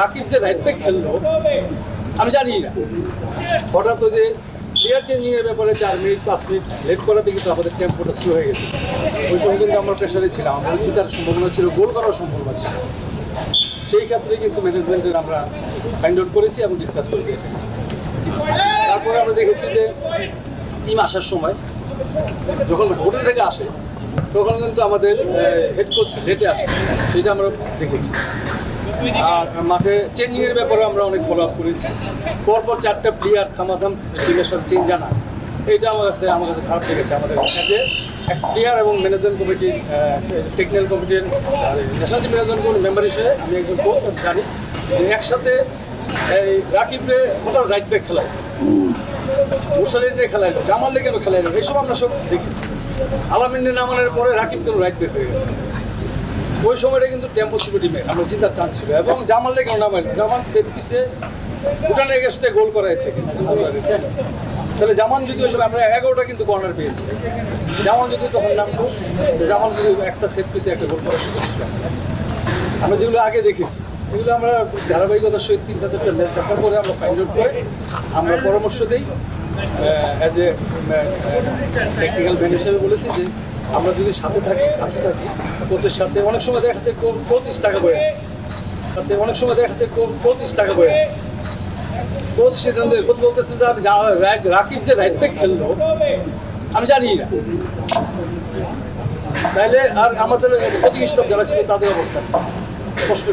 রাকিব যে right back খেললো, আমি জানি না। হঠাৎ ওই যে প্লেয়ার চেঞ্জিং এর ব্যাপারে চার মিনিট, পাঁচ মিনিট লেট করাতে কিন্তু আমাদের টেম্পোটা স্লো হয়ে গেছে। ওই সময় কিন্তু আমরা প্রেশারে ছিলাম আমাদের জিতার সম্ভাবনা ছিল গোল করার সম্ভাবনা ছিল। সেই ক্ষেত্রে কিন্তু ম্যানেজমেন্টের আমরা ফাইন্ড আউট করেছি এবং ডিসকাস করেছি তারপরে আমরা দেখেছি যে টিম আসার সময় যখন হোটেল থেকে আসে, তখন কিন্তু আমাদের হেড কোচ লেটে আসে, সেটা আমরা দেখেছি। আর মাঠে চেঞ্জিং এর ব্যাপারে আমরা অনেক ফলো আপ করেছি। পরপর চারটা প্লেয়ার থামাথাম টিমের সাথে চেঞ্জ জানা। এটা আমার কাছে আমার কাছে খারাপ লেগেছে। আমাদের কাছে এক্স প্লেয়ার এবং ম্যানেজমেন্ট কমিটির টেকনিক্যাল কমিটির ন্যাশনাল টিম ম্যানেজমেন্ট কমিটির মেম্বার হিসেবে আমি একজন কোচ জানি যে একসাথে এই রাকিবরে হঠাৎ রাইট ব্যাক খেলায়। মুসালিনে খেলায় জামালে কেন খেলায় এসব আমরা সব দেখেছি। আলামিনে নামানোর পরে রাকিব কেন রাইট ব্যাক হয়ে গেল? ওই সময়টা কিন্তু টেম্পো ছিল টিমের আমরা জিতার চান্স ছিল। এবং জামালে কেন নামাই না জামান সেট পিসে ভুটানের এগেস্টে গোল করাইছে তাহলে জামান যদি ওই সময়, আমরা এগারোটা কিন্তু কর্নার পেয়েছি। জামান যদি তখন নামতো জামান যদি একটা সেট পিসে একটা গোল করার সুযোগ ছিল। আমরা যেগুলো আগে দেখেছি, এগুলো আমরা ধারাবাহিকতার সহিত তিনটা চারটা ম্যাচ দেখার পরে আমরা ফাইন্ড আউট করে আমরা পরামর্শ দিই। অ্যাজ এ টেকনিক্যাল ম্যান হিসেবে বলেছি যে আমরা যদি সাথে থাকি, কাছে থাকি কোচের সাথে অনেক সময় দেখা যাচ্ছে পঁচিশ টাকা বয়ে সাথে অনেক সময় দেখা যাচ্ছে পঁচিশ টাকা বয়ে কোচ সিদ্ধান্ত কোচ বলতেছে যে আমি রাকিব যে রাইট ব্যাক খেললো, আমি জানি না। তাইলে আর আমাদের কোচিং স্টাফ যারা ছিল তাদের অবস্থা। কষ্ট